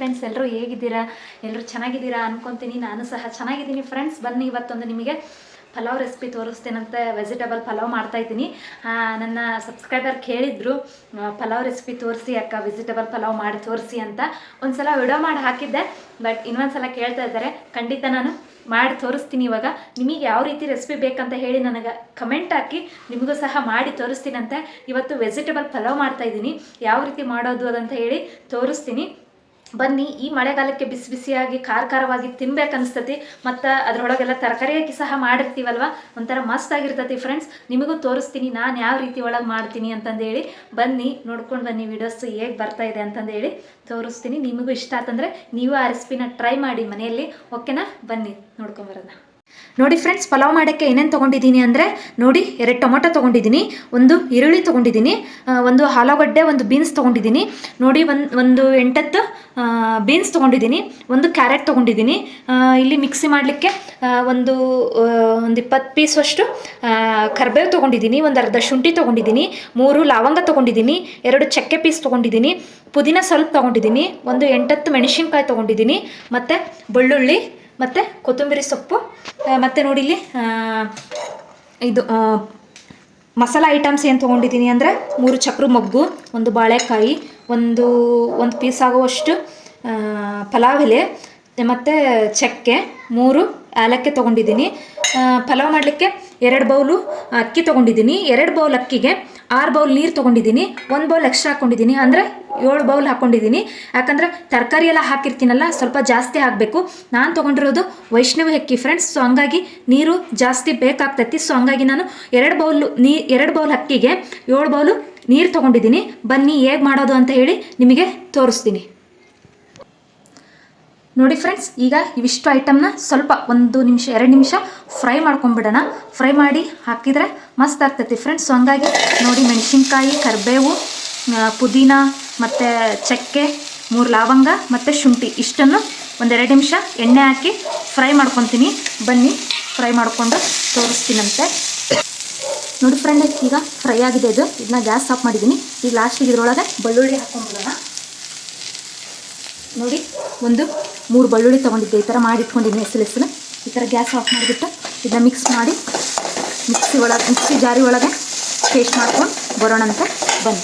Friends ಎಲ್ಲರೂ ಹೇಗಿದ್ದೀರಾ? ಎಲ್ಲರೂ ಚೆನ್ನಾಗಿದ್ದೀರಾ ಅನ್ಕೊಂತೀನಿ. ನಾನು ಸಹ ಚೆನ್ನಾಗಿದ್ದೀನಿ. ಫ್ರೆಂಡ್ಸ್ ಬನ್ನಿ ಇವತ್ತೊಂದು ನಿಮಗೆ ಪಲಾವ್ ರೆಸಿಪಿ ತೋರಿಸ್ತೇನಂತ ವೆಜಿಟೇಬಲ್ ಪಲಾವ್ ಮಾಡ್ತಾ ಇದ್ದೀನಿ. ನನ್ನ ಸಬ್ಸ್ಕ್ರೈಬರ್ ಕೇಳಿದ್ರು ಪಲಾವ್ ರೆಸಿಪಿ ತೋರಿಸಿ ಅಕ್ಕ ವೆಜಿಟೇಬಲ್ ಪಲಾವ್ ಮಾಡಿ ತೋರಿಸಿ ಅಂತ. ಒಂದ್ಸಲ ವಿಡಿಯೋ ಮಾಡಿ ಹಾಕಿದ್ದೆ ಬಟ್ ಇನ್ನೊಂದ್ಸಲ ಕೇಳ್ತಾ ಇದ್ದಾರೆ, ಖಂಡಿತ ನಾನು ಮಾಡಿ ತೋರಿಸ್ತೀನಿ ಇವಾಗ. ನಿಮಗೆ ಯಾವ ರೀತಿ ರೆಸಿಪಿ ಬೇಕಂತ ಹೇಳಿ ನನಗೆ ಕಮೆಂಟ್ ಹಾಕಿ, ನಿಮಗೂ ಸಹ ಮಾಡಿ ತೋರಿಸ್ತೀನಂತೆ. ಇವತ್ತು ವೆಜಿಟೇಬಲ್ ಪಲಾವ್ ಮಾಡ್ತಾ ಇದ್ದೀನಿ. ಯಾವ ರೀತಿ ಮಾಡೋದು ಅದಂತ ಹೇಳಿ ತೋರಿಸ್ತೀನಿ. ಬನ್ನಿ, ಈ ಮಳೆಗಾಲಕ್ಕೆ ಬಿಸಿ ಬಿಸಿಯಾಗಿ ಖಾರ ಖಾರವಾಗಿ ತಿನ್ಬೇಕು ಅನಿಸ್ತತಿ, ಮತ್ತು ಅದರೊಳಗೆಲ್ಲ ತರಕಾರಿಯಾಗಿ ಸಹ ಮಾಡಿರ್ತೀವಲ್ವ? ಒಂಥರ ಮಸ್ತ್ ಆಗಿರ್ತತಿ ಫ್ರೆಂಡ್ಸ್ ನಿಮಗೂ ತೋರಿಸ್ತೀನಿ, ನಾನು ಯಾವ ರೀತಿ ಒಳಗೆ ಮಾಡ್ತೀನಿ ಅಂತಂದೇಳಿ. ಬನ್ನಿ, ನೋಡ್ಕೊಂಡು ಬನ್ನಿ ವಿಡಿಯೋಸ್ ಹೇಗೆ ಬರ್ತಾ ಇದೆ ಅಂತಂದೇಳಿ ತೋರಿಸ್ತೀನಿ. ನಿಮಗೂ ಇಷ್ಟ ಆತಂದರೆ ನೀವು ಆ ರೆಸಿಪಿನ ಟ್ರೈ ಮಾಡಿ ಮನೆಯಲ್ಲಿ ಓಕೆನಾ ಬನ್ನಿ ನೋಡ್ಕೊಂಬರೋಣ ನೋಡಿ ಫ್ರೆಂಡ್ಸ್ ಪಲಾವ್ ಮಾಡೋಕ್ಕೆ ಏನೇನು ತೊಗೊಂಡಿದ್ದೀನಿ ಅಂದರೆ, ನೋಡಿ ಎರಡು ಟೊಮೊಟೊ ತೊಗೊಂಡಿದ್ದೀನಿ, ಒಂದು ಈರುಳ್ಳಿ ತೊಗೊಂಡಿದ್ದೀನಿ ಒಂದು ಆಲೂಗಡ್ಡೆ ಒಂದು ಬೀನ್ಸ್ ತೊಗೊಂಡಿದ್ದೀನಿ. ನೋಡಿ ಒಂದು ಒಂದು ಎಂಟತ್ತು ಬೀನ್ಸ್ ತೊಗೊಂಡಿದ್ದೀನಿ, ಒಂದು ಕ್ಯಾರೆಟ್ ತೊಗೊಂಡಿದ್ದೀನಿ. ಇಲ್ಲಿ ಮಿಕ್ಸಿ ಮಾಡಲಿಕ್ಕೆ ಒಂದು ಒಂದು ಇಪ್ಪತ್ತು ಪೀಸಷ್ಟು ಕರ್ಬೇವು ತೊಗೊಂಡಿದ್ದೀನಿ, ಒಂದು ಅರ್ಧ ಶುಂಠಿ ತೊಗೊಂಡಿದ್ದೀನಿ, ಮೂರು ಲವಂಗ ತೊಗೊಂಡಿದ್ದೀನಿ, ಎರಡು ಚಕ್ಕೆ ಪೀಸ್ ತೊಗೊಂಡಿದ್ದೀನಿ, ಪುದೀನ ಸ್ವಲ್ಪ ತೊಗೊಂಡಿದ್ದೀನಿ, ಒಂದು ಎಂಟತ್ತು ಮೆಣಸಿನ್ಕಾಯಿ ತೊಗೊಂಡಿದ್ದೀನಿ, ಮತ್ತು ಬೆಳ್ಳುಳ್ಳಿ, ಮತ್ತು ಕೊತ್ತಂಬರಿ ಸೊಪ್ಪು ಮತ್ತು ನೋಡಿ ಇಲ್ಲಿ ಇದು ಮಸಾಲ ಐಟಮ್ಸ್ ಏನು ತೊಗೊಂಡಿದ್ದೀನಿ ಅಂದರೆ ಮೂರು ಚಕ್ರ ಮೊಗ್ಗು, ಒಂದು ಬಾಳೆಕಾಯಿ, ಒಂದು ಒಂದು ಪೀಸ್ ಆಗುವಷ್ಟು ಪಲಾವ್ ಎಲೆ ಮತ್ತು ಚಕ್ಕೆ, ಮೂರು ಏಲಕ್ಕಿ ತೊಗೊಂಡಿದ್ದೀನಿ. ಪಲಾವ್ ಮಾಡಲಿಕ್ಕೆ ಎರಡು ಬೌಲು ಅಕ್ಕಿ ತೊಗೊಂಡಿದ್ದೀನಿ. ಎರಡು ಬೌಲ್ ಅಕ್ಕಿಗೆ ಆರು ಬೌಲ್ ನೀರು ತೊಗೊಂಡಿದ್ದೀನಿ, ಒಂದು ಬೌಲ್ ಎಕ್ಸ್ಟ್ರಾ ಹಾಕ್ಕೊಂಡಿದ್ದೀನಿ ಅಂದರೆ ಏಳು ಬೌಲ್ ಹಾಕ್ಕೊಂಡಿದ್ದೀನಿ ಯಾಕಂದರೆ ತರಕಾರಿ ಎಲ್ಲ ಹಾಕಿರ್ತೀನಲ್ಲ, ಸ್ವಲ್ಪ ಜಾಸ್ತಿ ಹಾಕಬೇಕು. ನಾನು ತೊಗೊಂಡಿರೋದು ವೈಷ್ಣವಿ ಹೆಕ್ಕಿ ಫ್ರೆಂಡ್ಸ್ ಸೊ ಹಂಗಾಗಿ ನೀರು ಜಾಸ್ತಿ ಬೇಕಾಗ್ತೈತಿ. ಸೊ ಹಂಗಾಗಿ ನಾನು ಎರಡು ಬೌಲು ನೀ, ಎರಡು ಬೌಲ್ ಹಕ್ಕಿಗೆ ಏಳು ಬೌಲು ನೀರು ತೊಗೊಂಡಿದ್ದೀನಿ. ಬನ್ನಿ ಹೇಗೆ ಮಾಡೋದು ಅಂತ ಹೇಳಿ ನಿಮಗೆ ತೋರಿಸ್ತೀನಿ. ನೋಡಿ ಫ್ರೆಂಡ್ಸ್ ಈಗ ಇವಿಷ್ಟು ಐಟಮ್ನ ಸ್ವಲ್ಪ ಒಂದು ನಿಮಿಷ, ಎರಡು ನಿಮಿಷ ಫ್ರೈ ಮಾಡ್ಕೊಂಬಿಡೋಣ ಫ್ರೈ ಮಾಡಿ ಹಾಕಿದರೆ ಮಸ್ತ್ ಆಗ್ತೈತಿ ಫ್ರೆಂಡ್ಸ್ ಸೊ ಹಂಗಾಗಿ ನೋಡಿ ಮೆಣಸಿನ್ಕಾಯಿ, ಕರಿಬೇವು ಪುದೀನ ಮತ್ತು ಚಕ್ಕೆ, ಮೂರು ಲವಂಗ ಮತ್ತು ಶುಂಠಿ ಇಷ್ಟನ್ನು ಒಂದೆರಡು ನಿಮಿಷ ಎಣ್ಣೆ ಹಾಕಿ ಫ್ರೈ ಮಾಡ್ಕೊತೀನಿ. ಬನ್ನಿ ಫ್ರೈ ಮಾಡಿಕೊಂಡು ತೋರಿಸ್ತೀನಂತೆ. ನೋಡಿ ಫ್ರೆಂಡ್ ಈಗ ಫ್ರೈ ಆಗಿದೆ ಇದು. ಇದನ್ನ ಗ್ಯಾಸ್ ಆಫ್ ಮಾಡಿದ್ದೀನಿ. ಈಗ ಲಾಸ್ಟಿಗೆ ಇದರೊಳಗೆ ಬೆಳ್ಳುಳ್ಳಿ ಹಾಕ್ಕೊಂಡ್ಬಿಡೋಣ. ನೋಡಿ, ಒಂದು ಮೂರು ಬೆಳ್ಳುಳ್ಳಿ ತೊಗೊಂಡಿದ್ದೆ. ಈ ಥರ ಮಾಡಿ ಇಟ್ಕೊಂಡಿದ್ದೀನಿ ಹೆಸರು ಹೆಸರು ಈ ಥರ ಗ್ಯಾಸ್ ಆಫ್ ಮಾಡಿಬಿಟ್ಟು ಇದನ್ನ ಮಿಕ್ಸ್ ಮಾಡಿ ಮಿಕ್ಸಿ ಒಳಗೆ ಮಿಕ್ಸಿ ಜಾರಿ ಒಳಗೆ ಟೇಸ್ಟ್ ಮಾಡ್ಕೊಂಡು ಬರೋಣಂತೆ ಬನ್ನಿ.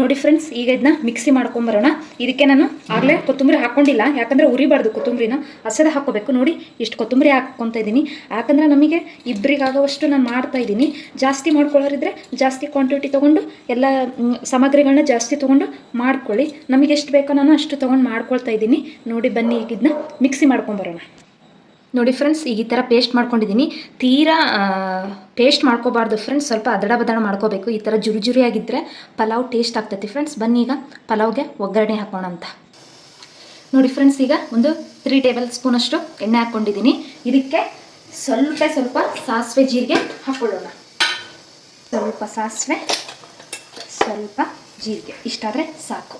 ನೋಡಿ ಫ್ರೆಂಡ್ಸ್ ಈಗ ಇದನ್ನ ಮಿಕ್ಸಿ ಮಾಡ್ಕೊಂಬರೋಣ ಇದಕ್ಕೆ ನಾನು ಆಗಲೇ ಕೊತ್ತಂಬರಿ ಹಾಕೊಂಡಿಲ್ಲ. ಯಾಕಂದರೆ ಉರಿಬಾರ್ದು ಕೊತ್ತಂಬರಿನ. ಹಸದ ಹಾಕೋಬೇಕು ನೋಡಿ, ಇಷ್ಟು ಕೊತ್ತಂಬರಿ ಹಾಕ್ಕೊತ ಇದ್ದೀನಿ. ಯಾಕಂದರೆ ನಮಗೆ ಇಬ್ಬರಿಗಾಗುವಷ್ಟು ನಾನು ಮಾಡ್ತಾ ಇದ್ದೀನಿ. ಜಾಸ್ತಿ ಮಾಡ್ಕೊಳ್ಳೋರಿದ್ರೆ ಜಾಸ್ತಿ ಕ್ವಾಂಟಿಟಿ ತೊಗೊಂಡು, ಎಲ್ಲ ಸಾಮಗ್ರಿಗಳನ್ನ ಜಾಸ್ತಿ ತೊಗೊಂಡು ಮಾಡ್ಕೊಳ್ಳಿ. ನಮಗೆ ಎಷ್ಟು ಬೇಕೋ ನಾನು ಅಷ್ಟು ತೊಗೊಂಡು ಮಾಡ್ಕೊಳ್ತಾ ಇದ್ದೀನಿ. ನೋಡಿ, ಬನ್ನಿ, ಈಗ ಇದನ್ನ ಮಿಕ್ಸಿ ಮಾಡ್ಕೊಂಬರೋಣ ನೋಡಿ ಫ್ರೆಂಡ್ಸ್ ಈಗ ಈ ಥರ ಪೇಸ್ಟ್ ಮಾಡ್ಕೊಂಡಿದ್ದೀನಿ ತೀರಾ ಪೇಸ್ಟ್ ಮಾಡ್ಕೋಬಾರ್ದು ಫ್ರೆಂಡ್ಸ್ ಸ್ವಲ್ಪ ಅದಡ ಬದಡ ಮಾಡ್ಕೋಬೇಕು. ಈ ಥರ ಜುರು ಜುರಿಯಾಗಿದ್ದರೆ ಪಲಾವ್ ಟೇಸ್ಟ್ ಆಗ್ತೈತಿ ಫ್ರೆಂಡ್ಸ್ ಬನ್ನಿ ಈಗ ಪಲಾವ್ಗೆ ಒಗ್ಗರಣೆ ಹಾಕೋಣ ಅಂತ. ನೋಡಿ ಫ್ರೆಂಡ್ಸ್ ಈಗ ಒಂದು ತ್ರೀ ಟೇಬಲ್ ಸ್ಪೂನಷ್ಟು ಎಣ್ಣೆ ಹಾಕ್ಕೊಂಡಿದ್ದೀನಿ ಇದಕ್ಕೆ ಸ್ವಲ್ಪ ಸ್ವಲ್ಪ ಸಾಸಿವೆ ಜೀರಿಗೆ ಹಾಕ್ಕೊಳ್ಳೋಣ ಸ್ವಲ್ಪ ಸಾಸಿವೆ, ಸ್ವಲ್ಪ ಜೀರಿಗೆ. ಇಷ್ಟಾದರೆ ಸಾಕು.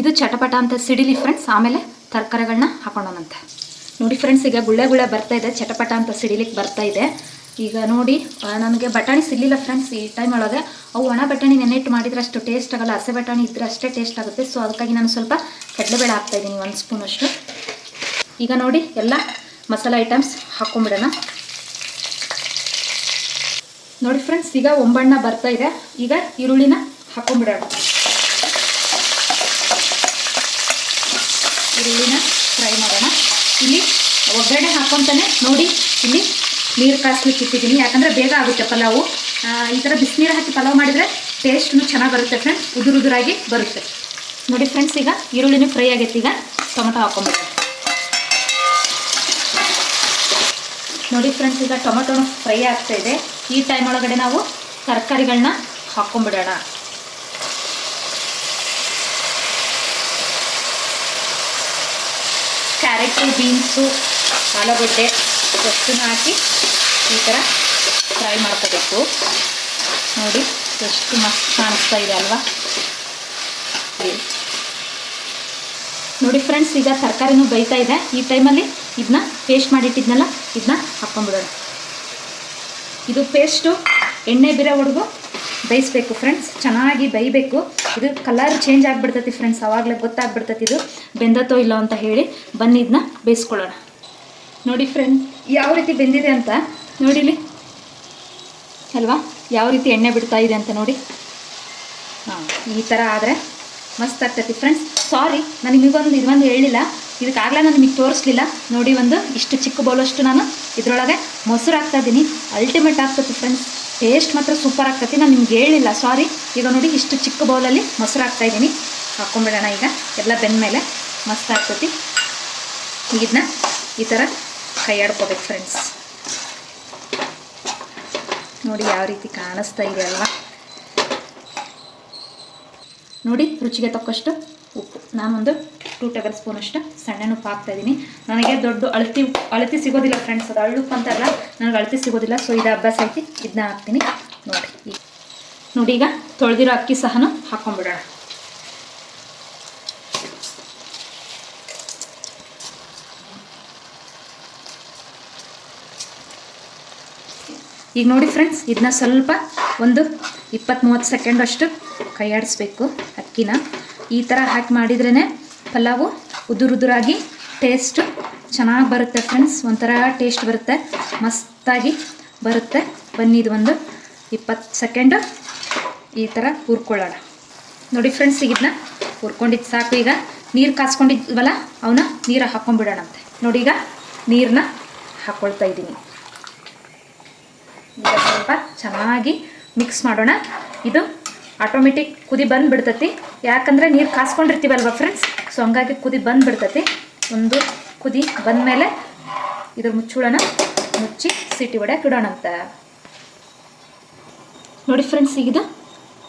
ಇದು ಚಟಪಟ ಅಂತ ಸಿಡಿಲಿ ಫ್ರೆಂಡ್ಸ್ ಆಮೇಲೆ ತರಕಾರಿಗಳನ್ನ ಹಾಕೊಳ್ಳೋಣಂತೆ ನೋಡಿ ಫ್ರೆಂಡ್ಸ್ ಈಗ ಗುಳ್ಳೆ ಗುಳ್ಳೆ ಬರ್ತಾ ಇದೆ. ಚಟಪಟ ಅಂತ ಸಿಡಿಲಿಕ್ಕೆ ಬರ್ತಾ ಇದೆ. ಈಗ ನೋಡಿ ನನಗೆ ಬಟಾಣಿ ಸಿಗಲಿಲ್ಲ ಫ್ರೆಂಡ್ಸ್ ಈ ಟೈಮ್ ಒಳಗೆ. ಅವು ಒಣ ಬಟಾಣಿ ನೆನೆಟ್ಟು ಮಾಡಿದ್ರೆ ಅಷ್ಟು ಟೇಸ್ಟ್ ಆಗಲ್ಲ. ಹಸೆ ಬಟಾಣಿ ಇದ್ದರೆ ಅಷ್ಟೇ ಟೇಸ್ಟ್ ಆಗುತ್ತೆ. ಸೊ ಅದಕ್ಕಾಗಿ ನಾನು ಸ್ವಲ್ಪ ಕಡಲೆಬೇಳೆ ಹಾಕ್ತಾ ಇದ್ದೀನಿ ಒಂದು ಸ್ಪೂನಷ್ಟು ಈಗ ನೋಡಿ, ಎಲ್ಲ ಮಸಾಲೆ ಐಟಮ್ಸ್ ಹಾಕ್ಕೊಂಬಿಡೋಣ ನೋಡಿ ಫ್ರೆಂಡ್ಸ್ ಈಗ ಒಂಬಣ್ಣ ಬರ್ತಾ ಇದೆ. ಈಗ ಈರುಳ್ಳಿನ ಹಾಕೊಂಬಿಡೋಣ. ಈರುಳ್ಳಿನ ಫ್ರೈ ಮಾಡೋಣ. ಇಲ್ಲಿ ಒಗ್ಗರಣೆ ಹಾಕ್ಕೊಂತಾನೆ ನೋಡಿ ಇಲ್ಲಿ ನೀರು ಕಾಯಿಸ್ಲಿಕ್ಕೆ ಇಟ್ಟಿದ್ದೀನಿ. ಯಾಕಂದರೆ ಬೇಗ ಆಗುತ್ತೆ ಪಲಾವು. ಈ ಥರ ಬಿಸಿನೀರು ಹಾಕಿ ಪಲಾವ್ ಮಾಡಿದರೆ ಟೇಸ್ಟ್ನು ಚೆನ್ನಾಗಿ ಬರುತ್ತೆ ಫ್ರೆಂಡ್ಸ್ ಉದುರು ಉದುರಾಗಿ ಬರುತ್ತೆ. ನೋಡಿ ಫ್ರೆಂಡ್ಸ್ ಈಗ ಈರುಳ್ಳಿನೂ ಫ್ರೈ ಆಗೈತೆ. ಈಗ ಟೊಮೊಟೊ ಹಾಕೊಂಬಿಡ ನೋಡಿ ಫ್ರೆಂಡ್ಸ್ ಈಗ ಟೊಮೊಟೊನು ಫ್ರೈ ಆಗ್ತಾ ಇದೆ. ಈ ಟೈಮ್ ಒಳಗಡೆ ನಾವು ತರಕಾರಿಗಳನ್ನ ಹಾಕ್ಕೊಂಬಿಡೋಣ ಕ್ಯಾರೆಟು ಬೀನ್ಸು, ಆಲೂಗಡ್ಡೆ ಅಷ್ಟನ್ನು ಹಾಕಿ ಈ ಥರ ಫ್ರೈ ಮಾಡ್ಕೋಬೇಕು. ನೋಡಿ, ಎಷ್ಟು ಮಸ್ತ್ ಕಾಣಿಸ್ತಾ ಇದೆ ಅಲ್ವಾ? ನೋಡಿ ಫ್ರೆಂಡ್ಸ್ ಈಗ ತರಕಾರಿನೂ ಬೈತಾ ಇದೆ. ಈ ಟೈಮಲ್ಲಿ ಇದನ್ನ ಪೇಸ್ಟ್ ಮಾಡಿಟ್ಟಿದ್ನಲ್ಲ ಇದನ್ನ ಹಾಕ್ಕೊಂಡ್ಬಿಡೋಣ. ಇದು ಪೇಸ್ಟು ಎಣ್ಣೆ ಬಿರೋವರೆಗೂ ಬೇಯಿಸ್ಬೇಕು ಫ್ರೆಂಡ್ಸ್ ಚೆನ್ನಾಗಿ ಬೇಯಬೇಕು. ಇದು ಕಲರ್ ಚೇಂಜ್ ಆಗಿಬಿಡ್ತೈತಿ ಫ್ರೆಂಡ್ಸ್ ಅವಾಗಲೇ ಗೊತ್ತಾಗ್ಬಿಡ್ತೈತಿ ಇದು. ಬೆಂದತ್ತೋ ಇಲ್ಲೋ ಅಂತ ಹೇಳಿ ಬನ್ನಿ ಇದನ್ನ ಬೇಯಿಸ್ಕೊಳ್ಳೋಣ. ನೋಡಿ ಫ್ರೆಂಡ್ ಯಾವ ರೀತಿ ಬೆಂದಿದೆ ಅಂತ ನೋಡಿಲಿ ಅಲ್ವಾ? ಯಾವ ರೀತಿ ಎಣ್ಣೆ ಬಿಡ್ತಾ ಇದೆ ಅಂತ ನೋಡಿ. ಹಾಂ, ಈ ಥರ ಆದರೆ ಮಸ್ತ್ ಆಗ್ತೈತಿ ಫ್ರೆಂಡ್ಸ್ ಸಾರಿ ನಾನು ನಿಮಗೊಂದು ಇದೊಂದು ಹೇಳಿಲ್ಲ. ಇದಕ್ಕಾಗಲೇ ನಾನು ನಿಮಗೆ ತೋರಿಸ್ಲಿಲ್ಲ. ನೋಡಿ ಒಂದು ಇಷ್ಟು ಚಿಕ್ಕ ಬೌಲಷ್ಟು ನಾನು ಇದರೊಳಗೆ ಮೊಸರು ಹಾಕ್ತಾ ಇದ್ದೀನಿ. ಅಲ್ಟಿಮೇಟ್ ಆಗ್ತೈತಿ ಫ್ರೆಂಡ್ಸ್ ಟೇಸ್ಟ್ ಮಾತ್ರ ಸೂಪರ್ ಆಗ್ತೈತಿ. ನಾನು ನಿಮ್ಗೆ ಹೇಳಿಲ್ಲ ಸಾರಿ ಈಗ ನೋಡಿ, ಇಷ್ಟು ಚಿಕ್ಕ ಬೌಲಲ್ಲಿ ಮೊಸರು ಹಾಕ್ತಾ ಇದ್ದೀನಿ. ಹಾಕ್ಕೊಂಬಿಡೋಣ ಈಗ. ಎಲ್ಲ ಬೆಂದಮೇಲೆ ಮಸ್ತ್ ಆಗ್ತೈತಿ. ಈಗ ಇದನ್ನ ಈ ಥರ ಕೈ ಆಡ್ಕೋಬೇಕು ಫ್ರೆಂಡ್ಸ್ ನೋಡಿ ಯಾವ ರೀತಿ ಕಾಣಿಸ್ತಾ ಇದೆ ಅಲ್ವಾ? ನೋಡಿ, ರುಚಿಗೆ ತಕ್ಕಷ್ಟು ಉಪ್ಪು. ನಾನೊಂದು ಟೂ ಟೇಬಲ್ ಸ್ಪೂನ್ ಅಷ್ಟು ಸಣ್ಣ ಉಪ್ಪು ಹಾಕ್ತಾ ಇದ್ದೀನಿ ನನಗೆ ದೊಡ್ಡ ಅಳತಿ ಅಳತಿ ಸಿಗೋದಿಲ್ಲ ಫ್ರೆಂಡ್ಸ್ ಅದು ಅಳ್ಳು ಉಪ್ಪು ಅಂತಾರಲ್ಲ ನನಗೆ ಅಳತಿ ಸಿಗೋದಿಲ್ಲ ಸೊ ಇದು ಅಭ್ಯಾಸ ಐತಿ ಇದನ್ನ ಹಾಕ್ತೀನಿ. ನೋಡಿ ನೋಡಿ, ಈಗ ತೊಳೆದಿರೋ ಅಕ್ಕಿ ಸಹನು ಹಾಕ್ಕೊಂಡ್ಬಿಡೋಣ ಈಗ ನೋಡಿ ಫ್ರೆಂಡ್ಸ್ ಇದನ್ನ ಸ್ವಲ್ಪ ಒಂದು ಇಪ್ಪತ್ತು ಮೂವತ್ತು ಸೆಕೆಂಡ್ ಅಷ್ಟು ಕೈಯಾಡಿಸ್ಬೇಕು ಅಕ್ಕಿನ. ಈ ಥರ ಹಾಕಿ ಮಾಡಿದ್ರೇ ಪಲಾವು ಉದುರುದುರಾಗಿ ಟೇಸ್ಟ್ ಚೆನ್ನಾಗಿ ಬರುತ್ತೆ ಫ್ರೆಂಡ್ಸ್ ಒಂಥರ ಟೇಸ್ಟ್ ಬರುತ್ತೆ. ಮಸ್ತಾಗಿ ಬರುತ್ತೆ. ಬನ್ನಿ ಇದು ಒಂದು ಇಪ್ಪತ್ತು ಸೆಕೆಂಡು ಈ ಥರ ಹುರ್ಕೊಳ್ಳೋಣ. ನೋಡಿ ಫ್ರೆಂಡ್ಸ್ ಇದನ್ನ ಹುರ್ಕೊಂಡಿದ್ದು ಸಾಕು ಈಗ. ನೀರು ಕಾಸ್ಕೊಂಡಿದ್ವಲ್ಲ ಅವನ್ನ ನೀರು ಹಾಕ್ಕೊಂಡ್ಬಿಡೋಣಂತೆ ನೋಡಿ ಈಗ ನೀರನ್ನ ಹಾಕ್ಕೊಳ್ತಾ ಇದ್ದೀನಿ. ಈಗ ಸ್ವಲ್ಪ ಚೆನ್ನಾಗಿ ಮಿಕ್ಸ್ ಮಾಡೋಣ. ಇದು ಆಟೋಮೆಟಿಕ್ ಕುದಿ ಬಂದುಬಿಡ್ತತಿ. ಯಾಕಂದರೆ ನೀರು ಕಾಸ್ಕೊಂಡಿರ್ತೀವಲ್ವ ಫ್ರೆಂಡ್ಸ್ ಸೊ ಹಂಗಾಗಿ ಕುದಿ ಬಂದುಬಿಡ್ತತಿ. ಒಂದು ಕುದಿ ಬಂದ ಮೇಲೆ ಇದ್ರ ಮುಚ್ಚುಳನ ಮುಚ್ಚಿ ಸಿಟಿ ಒಡೆಯಕ್ಕೆ ಇಡೋಣ ಅಂತ. ನೋಡಿ ಫ್ರೆಂಡ್ಸ್ ಈಗಿದು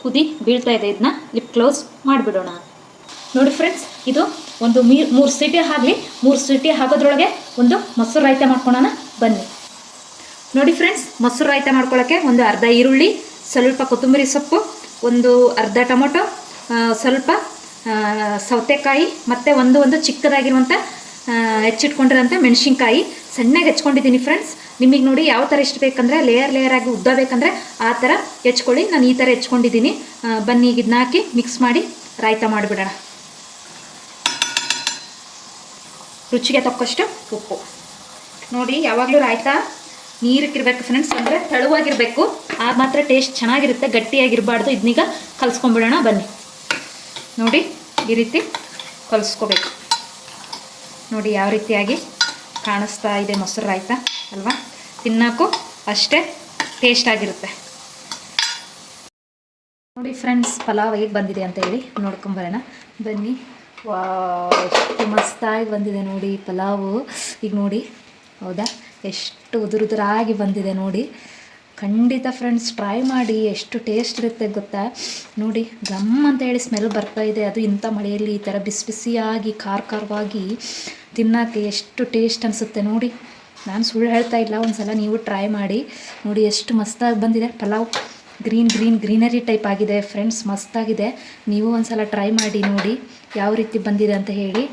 ಕುದಿ ಬೀಳ್ತಾ ಇದೆ. ಇದನ್ನ ಲಿಪ್ ಕ್ಲೋಸ್ ಮಾಡಿಬಿಡೋಣ. ನೋಡಿ ಫ್ರೆಂಡ್ಸ್ ಇದು ಒಂದು ಮೂರು ಸೀಟಿ ಆಗಲಿ, ಮೂರು ಸೀಟಿ ಹಾಕೋದ್ರೊಳಗೆ ಒಂದು ಮೊಸರು ರಾಯ್ತ ಮಾಡ್ಕೊಳೋಣ. ಬನ್ನಿ. ನೋಡಿ ಫ್ರೆಂಡ್ಸ್ ಮೊಸರು ರಾಯ್ತ ಮಾಡ್ಕೊಳ್ಳೋಕ್ಕೆ ಒಂದು ಅರ್ಧ ಈರುಳ್ಳಿ, ಸ್ವಲ್ಪ ಕೊತ್ತಂಬರಿ ಸೊಪ್ಪು ಒಂದು ಅರ್ಧ ಟೊಮೊಟೊ ಸ್ವಲ್ಪ ಸೌತೆಕಾಯಿ, ಮತ್ತು ಒಂದು ಒಂದು ಚಿಕ್ಕದಾಗಿರುವಂಥ ಹೆಚ್ಚಿಟ್ಕೊಂಡಿರೋಂಥ ಮೆಣಸಿನ್ಕಾಯಿ. ಸಣ್ಣಗೆ ಹೆಚ್ಕೊಂಡಿದ್ದೀನಿ ಫ್ರೆಂಡ್ಸ್ ನಿಮಗೆ ನೋಡಿ ಯಾವ ಥರ ಇಷ್ಟ ಬೇಕಂದರೆ ಲೇಯರ್ ಲೇಯರ್ ಆಗಿ ಉದ್ದ ಬೇಕಂದರೆ ಆ ಥರ ಹೆಚ್ಕೊಳ್ಳಿ ನಾನು ಈ ಥರ ಹೆಚ್ಕೊಂಡಿದ್ದೀನಿ ಬನ್ನಿ ಈಗ ಇದನ್ನ ಹಾಕಿ ಮಿಕ್ಸ್ ಮಾಡಿ ರಾಯ್ತ ಮಾಡಿಬಿಡೋಣ. ರುಚಿಗೆ ತಕ್ಕಷ್ಟು ಉಪ್ಪು. ನೋಡಿ, ಯಾವಾಗಲೂ ರಾಯ್ತ ನೀರಕ್ಕಿರ್ಬೇಕು ಫ್ರೆಂಡ್ಸ್ ಅಂದರೆ ತೆಳುವಾಗಿರಬೇಕು. ಆಗ ಮಾತ್ರ ಟೇಸ್ಟ್ ಚೆನ್ನಾಗಿರುತ್ತೆ, ಗಟ್ಟಿಯಾಗಿರಬಾರ್ದು. ಇದನ್ನೀಗ ಕಲಿಸ್ಕೊಂಬಿಡೋಣ, ಬನ್ನಿ. ನೋಡಿ, ಈ ರೀತಿ ಕಲಿಸ್ಕೋಬೇಕು. ನೋಡಿ, ಯಾವ ರೀತಿಯಾಗಿ ಕಾಣಿಸ್ತಾ ಇದೆ ಮೊಸರು ರಾಯ್ತ ಅಲ್ವಾ? ತಿನ್ನೋಕ್ಕೂ ಅಷ್ಟೇ ಟೇಸ್ಟ್ ಆಗಿರುತ್ತೆ. ನೋಡಿ ಫ್ರೆಂಡ್ಸ್ ಪಲಾವ್ ಹೇಗೆ ಬಂದಿದೆ ಅಂತ ಹೇಳಿ ನೋಡ್ಕೊಂಬರೋಣ ಬನ್ನಿ. ವಾ ಎಷ್ಟು ಮಸ್ತಾಗಿ ಬಂದಿದೆ ನೋಡಿ ಪಲಾವು. ಈಗ ನೋಡಿ, ಹೌದಾ? ಎಷ್ಟು ಉದುರುದುರಾಗಿ ಬಂದಿದೆ ನೋಡಿ. ಖಂಡಿತ ಫ್ರೆಂಡ್ಸ್ ಟ್ರೈ ಮಾಡಿ, ಎಷ್ಟು ಟೇಸ್ಟ್ ಇರುತ್ತೆ ಗೊತ್ತಾ? ನೋಡಿ ಗಮ್ ಅಂತ ಹೇಳಿ ಸ್ಮೆಲ್ ಬರ್ತಾ ಇದೆ. ಅದು ಇಂಥ ಮಳೆಯಲ್ಲಿ ಈ ಥರ ಬಿಸಿ ಬಿಸಿಯಾಗಿ, ಖಾರ ಖಾರವಾಗಿ ತಿನ್ನೋಕ್ಕೆ ಎಷ್ಟು ಟೇಸ್ಟ್ ಅನಿಸುತ್ತೆ ನೋಡಿ. ನಾನು ಸುಳ್ಳು ಹೇಳ್ತಾ ಇಲ್ಲ ಒಂದು ಸಲ ನೀವು ಟ್ರೈ ಮಾಡಿ. ನೋಡಿ, ಎಷ್ಟು ಮಸ್ತಾಗಿ ಬಂದಿದೆ. Pulao green green greenery type ಆಗಿದೆ. ಫ್ರೆಂಡ್ಸ್ ಮಸ್ತಾಗಿದೆ. ನೀವು ಒಂದು ಸಲ ಟ್ರೈ ಮಾಡಿ ನೋಡಿ, ಯಾವ ರೀತಿ ಬಂದಿದೆ ಅಂತ ಹೇಳಿ.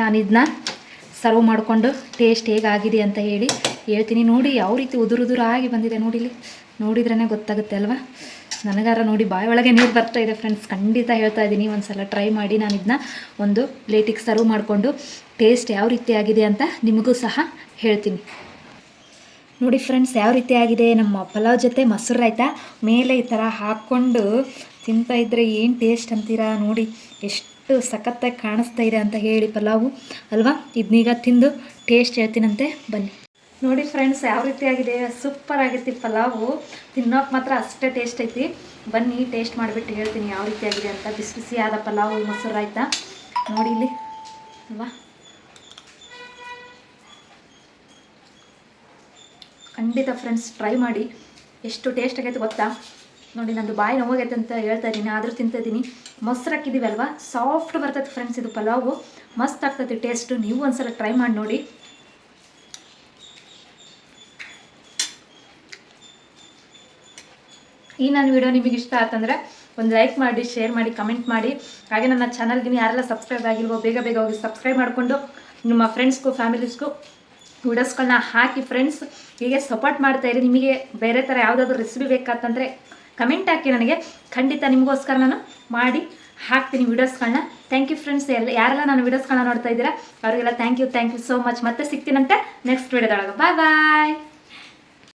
ನಾನು ಇದನ್ನ ಸರ್ವ್ ಮಾಡಿಕೊಂಡು ಟೇಸ್ಟ್ ಹೇಗಾಗಿದೆ ಅಂತ ಹೇಳಿ ಹೇಳ್ತೀನಿ. ನೋಡಿ, ಯಾವ ರೀತಿ ಉದುರು ಆಗಿ ಬಂದಿದೆ ನೋಡಿಲಿ ನೋಡಿದ್ರೇ ಗೊತ್ತಾಗುತ್ತೆ ಅಲ್ವಾ? ನನಗಾರ ನೋಡಿ ಬಾಯಿ ಒಳಗೆ ನೀರು ಬರ್ತಾ ಇದೆ ಫ್ರೆಂಡ್ಸ್ ಖಂಡಿತ ಹೇಳ್ತಾ ಇದ್ದೀನಿ. ಒಂದು ಸಲ ಟ್ರೈ ಮಾಡಿ ನಾನು ಇದನ್ನ ಒಂದು ಪ್ಲೇಟಿಗೆ ಸರ್ವ್ ಮಾಡಿಕೊಂಡು ಟೇಸ್ಟ್ ಯಾವ ರೀತಿ ಆಗಿದೆ ಅಂತ ನಿಮಗೂ ಸಹ ಹೇಳ್ತೀನಿ. ನೋಡಿ ಫ್ರೆಂಡ್ಸ್ ಯಾವ ರೀತಿ ಆಗಿದೆ? ನಮ್ಮ ಪಲಾವ್ ಜೊತೆ ಮೊಸರು ರಾಯ್ತ? ಮೇಲೆ ಈ ಥರ ಹಾಕ್ಕೊಂಡು ತಿಂತಾ ಇದ್ದರೆ ಏನು ಟೇಸ್ಟ್ ಅಂತೀರಾ? ನೋಡಿ, ಎಷ್ಟು ಸಖತ್ತಾಗಿ ಕಾಣಿಸ್ತಾ ಇದೆ ಅಂತ ಹೇಳಿ ಪಲಾವು. ಅಲ್ವಾ? ಇದನ್ನೀಗ ತಿಂದು ಟೇಸ್ಟ್ ಹೇಳ್ತೀನಂತೆ. ಬನ್ನಿ. ನೋಡಿ ಫ್ರೆಂಡ್ಸ್ ಯಾವ ರೀತಿ ಆಗಿದೆ ಸೂಪರ್ ಆಗೈತಿ ಪಲಾವು. ತಿನ್ನೋಕೆ ಮಾತ್ರ ಅಷ್ಟೇ ಟೇಸ್ಟ್ ಐತಿ. ಬನ್ನಿ ಟೇಸ್ಟ್ ಮಾಡಿಬಿಟ್ಟು ಹೇಳ್ತೀನಿ ಯಾವ ರೀತಿ ಆಗಿದೆ ಅಂತ. ಬಿಸಿ ಬಿಸಿಯಾದ ಪಲಾವು, ಮೊಸರು ಆಯ್ತಾ? ನೋಡಿ ಇಲ್ಲಿ. ಅಲ್ವಾ? ಖಂಡಿತ ಫ್ರೆಂಡ್ಸ್ ಟ್ರೈ ಮಾಡಿ. ಎಷ್ಟು ಟೇಸ್ಟ್ ಆಗೈತೆ ಗೊತ್ತಾ? ನೋಡಿ, ನಂದು ಬಾಯಿ ನೋವಾಗೈತೆ ಅಂತ ಹೇಳ್ತಾ ಇದ್ದೀನಿ, ಆದರೂ ತಿಂತಿದ್ದೀನಿ ಮೊಸರು ಹಾಕಿದ್ದೀವಲ್ವಾ ಸಾಫ್ಟ್ ಬರ್ತೈತೆ ಫ್ರೆಂಡ್ಸ್ ಇದು ಪಲಾವು. ಮಸ್ತ್ ಆಗ್ತೈತಿ ಟೇಸ್ಟು ನೀವು ಒಂದ್ಸಲ ಟ್ರೈ ಮಾಡಿ ನೋಡಿ. ಈ ನನ್ನ ವಿಡಿಯೋ ನಿಮಗೆ ಇಷ್ಟ ಆಯ್ತಂದ್ರೆ ಒಂದು ಲೈಕ್ ಮಾಡಿ ಶೇರ್ ಮಾಡಿ ಕಮೆಂಟ್ ಮಾಡಿ. ಹಾಗೆ ನನ್ನ ಚಾನಲ್ಗೆ ಯಾರೆಲ್ಲ ಸಬ್ಸ್ಕ್ರೈಬ್ ಆಗಿಲ್ವೋ, ಬೇಗ ಬೇಗ ಹೋಗಿ ಸಬ್ಸ್ಕ್ರೈಬ್ ಮಾಡಿಕೊಂಡು ನಿಮ್ಮ ಫ್ರೆಂಡ್ಸ್ಗೂ ಫ್ಯಾಮಿಲೀಸ್ಗೂ ವಿಡಿಯೋಸ್ಗಳನ್ನ ಹಾಕಿ ಫ್ರೆಂಡ್ಸ್ ಹೀಗೆ ಸಪೋರ್ಟ್ ಮಾಡ್ತಾಯಿರಿ ನಿಮಗೆ ಬೇರೆ ಥರ ಯಾವುದಾದ್ರೂ ರೆಸಿಪಿ ಬೇಕಾತಂದರೆ ಕಮೆಂಟ್ ಹಾಕಿ ನನಗೆ. ಖಂಡಿತ ನಿಮಗೋಸ್ಕರ ನಾನು ಮಾಡಿ ಹಾಕ್ತೀನಿ ವೀಡಿಯೋಸ್ಗಳನ್ನ. ಥ್ಯಾಂಕ್ ಯು ಫ್ರೆಂಡ್ಸ್ ಎಲ್ಲ ಯಾರೆಲ್ಲ ನಾನು ವೀಡಿಯೋಸ್ಗಳನ್ನ ನೋಡ್ತಾ ಇದ್ದೀರಾ, ಅವರಿಗೆಲ್ಲ thank you thank you so much ಮತ್ತೆ ಸಿಗ್ತೀನಂತೆ ನೆಕ್ಸ್ಟ್ ವೀಡಿಯೋದೊಳಗೆ ಬಾಯ್ ಬಾಯ್